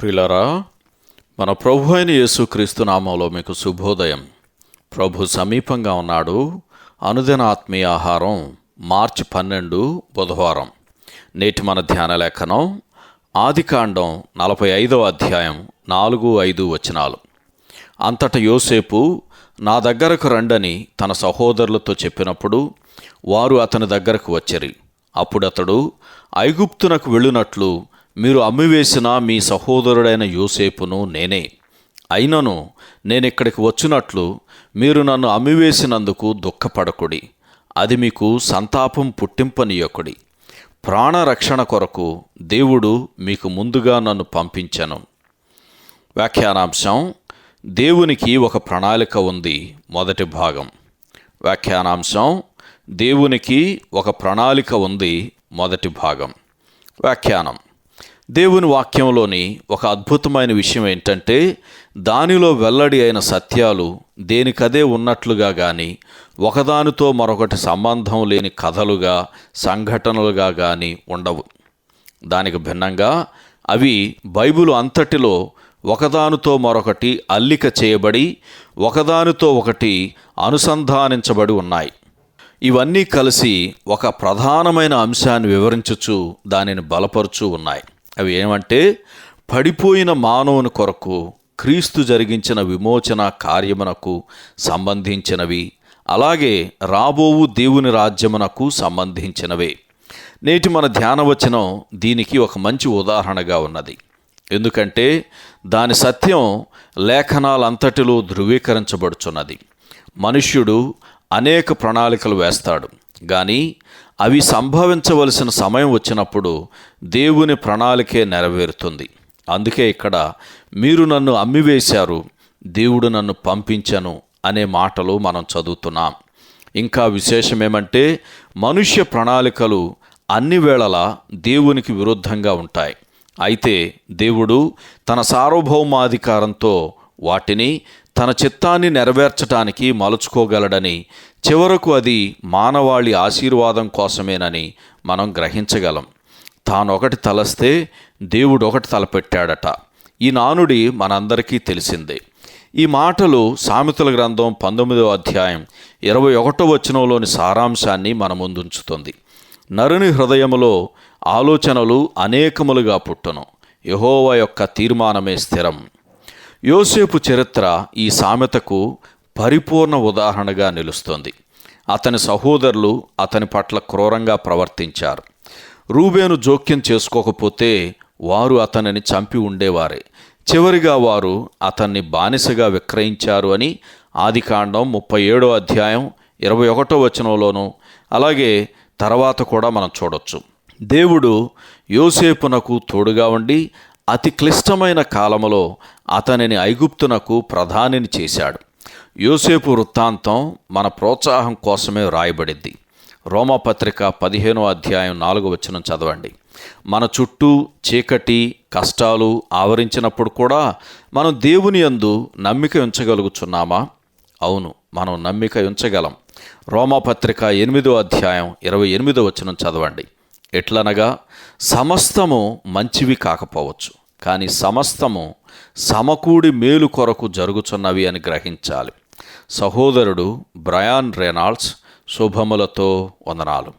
ప్రిలరా మన ప్రభు అయిన యేసుక్రీస్తు నామంలో మీకు శుభోదయం. ప్రభు సమీపంగా ఉన్నాడు. అనుదిన ఆత్మీయ ఆహారం మార్చి పన్నెండు బుధవారం. నేటి మన ధ్యాన లేఖనం ఆదికాండం నలభై ఐదవ అధ్యాయం నాలుగు ఐదు వచనాలు. అంతట యోసేపు నా దగ్గరకు రండని తన సహోదరులతో చెప్పినప్పుడు వారు అతని దగ్గరకు వచ్చిరి. అప్పుడతడు ఐగుప్తునకు వెళ్ళినట్లు మీరు అమ్మివేసిన మీ సహోదరుడైన యోసేపును నేనే. అయినను నేను ఇక్కడికి వచ్చినట్లు మీరు నన్ను అమ్మివేసినందుకు దుఃఖపడకుడి. అది మీకు సంతాపం పుట్టింపనీయకుడి. ప్రాణరక్షణ కొరకు దేవుడు మీకు ముందుగా నన్ను పంపించను. వ్యాఖ్యానాంశం దేవునికి ఒక ప్రణాళిక ఉంది మొదటి భాగం. వ్యాఖ్యానాంశం దేవునికి ఒక ప్రణాళిక ఉంది మొదటి భాగం. వ్యాఖ్యానం దేవుని వాక్యంలోని ఒక అద్భుతమైన విషయం ఏంటంటే దానిలో వెల్లడి అయిన సత్యాలు దేనికదే ఉన్నట్లుగా కానీ ఒకదానితో మరొకటి సంబంధం లేని కథలుగా సంఘటనలుగా కానీ ఉండవు. దానికి భిన్నంగా అవి బైబిల్ అంతటిలో ఒకదానితో మరొకటి అల్లిక చేయబడి ఒకదానితో ఒకటి అనుసంధానించబడి ఉన్నాయి. ఇవన్నీ కలిసి ఒక ప్రధానమైన అంశాన్ని వివరించుచు దానిని బలపరుచు ఉన్నాయి. అవి ఏమంటే పడిపోయిన మానవుని కొరకు క్రీస్తు జరిగించిన విమోచన కార్యమునకు సంబంధించినవి అలాగే రాబోవు దేవుని రాజ్యమునకు సంబంధించినవే. నేటి మన ధ్యానవచనం దీనికి ఒక మంచి ఉదాహరణగా ఉన్నది. ఎందుకంటే దాని సత్యం లేఖనాలంతటిలో ధృవీకరించబడుచున్నది. మనుష్యుడు అనేక ప్రణాళికలు వేస్తాడు. కానీ అవి సంభవించవలసిన సమయం వచ్చినప్పుడు దేవుని ప్రణాళికే నెరవేరుతుంది. అందుకే ఇక్కడ మీరు నన్ను అమ్మివేశారు దేవుడు నన్ను పంపించను అనే మాటలు మనం చదువుతున్నాం. ఇంకా విశేషమేమంటే మనుష్య ప్రణాళికలు అన్ని వేళలా దేవునికి విరుద్ధంగా ఉంటాయి. అయితే దేవుడు తన సార్వభౌమాధికారంతో వాటిని తన చిత్తాన్ని నెరవేర్చటానికి మలుచుకోగలడని చివరకు అది మానవాళి ఆశీర్వాదం కోసమేనని మనం గ్రహించగలం. తానొకటి తలస్తే దేవుడు ఒకటి తలపెట్టాడట. ఈ నానుడి మనందరికీ తెలిసిందే. ఈ మాటలు సామెతల గ్రంథం పంతొమ్మిదవ అధ్యాయం ఇరవై ఒకటో వచనంలోని సారాంశాన్ని మన ముందుంచుతుంది. నరుని హృదయములో ఆలోచనలు అనేకములుగా పుట్టును. యహోవ యొక్క తీర్మానమే స్థిరం. యోసేపు చరిత్ర ఈ సామెతకు పరిపూర్ణ ఉదాహరణగా నిలుస్తుంది. అతని సహోదరులు అతని పట్ల క్రూరంగా ప్రవర్తించారు. రూబేను జోక్యం చేసుకోకపోతే వారు అతనిని చంపి ఉండేవారే. చివరిగా వారు అతన్ని బానిసగా విక్రయించారు అని ఆదికాండం ముప్పై ఏడో అధ్యాయం ఇరవై ఒకటో వచనంలోనూ అలాగే తర్వాత కూడా మనం చూడొచ్చు. దేవుడు యోసేపునకు తోడుగా ఉండి అతి క్లిష్టమైన కాలములో అతనిని ఐగుప్తునకు ప్రధానిని చేశాడు. యోసేపు వృత్తాంతం మన ప్రోత్సాహం కోసమే వ్రాయబడింది. రోమపత్రిక పదిహేనో అధ్యాయం నాలుగు వచనం చదవండి. మన చుట్టూ చీకటి కష్టాలు ఆవరించినప్పుడు కూడా మనం దేవుని యందు నమ్మిక ఉంచగలుగుచున్నామా? అవును మనం నమ్మిక ఉంచగలం. రోమపత్రిక ఎనిమిదో అధ్యాయం ఇరవై ఎనిమిదో వచనం చదవండి. ఎట్లనగా సమస్తము మంచివి కాకపోవచ్చు కానీ సమస్తము సమకూడి మేలు కొరకు జరుగుచున్నవి అని గ్రహించాలి. సహోదరుడు బ్రయాన్ రెనాల్డ్స్ శుభములతో వందనాలు.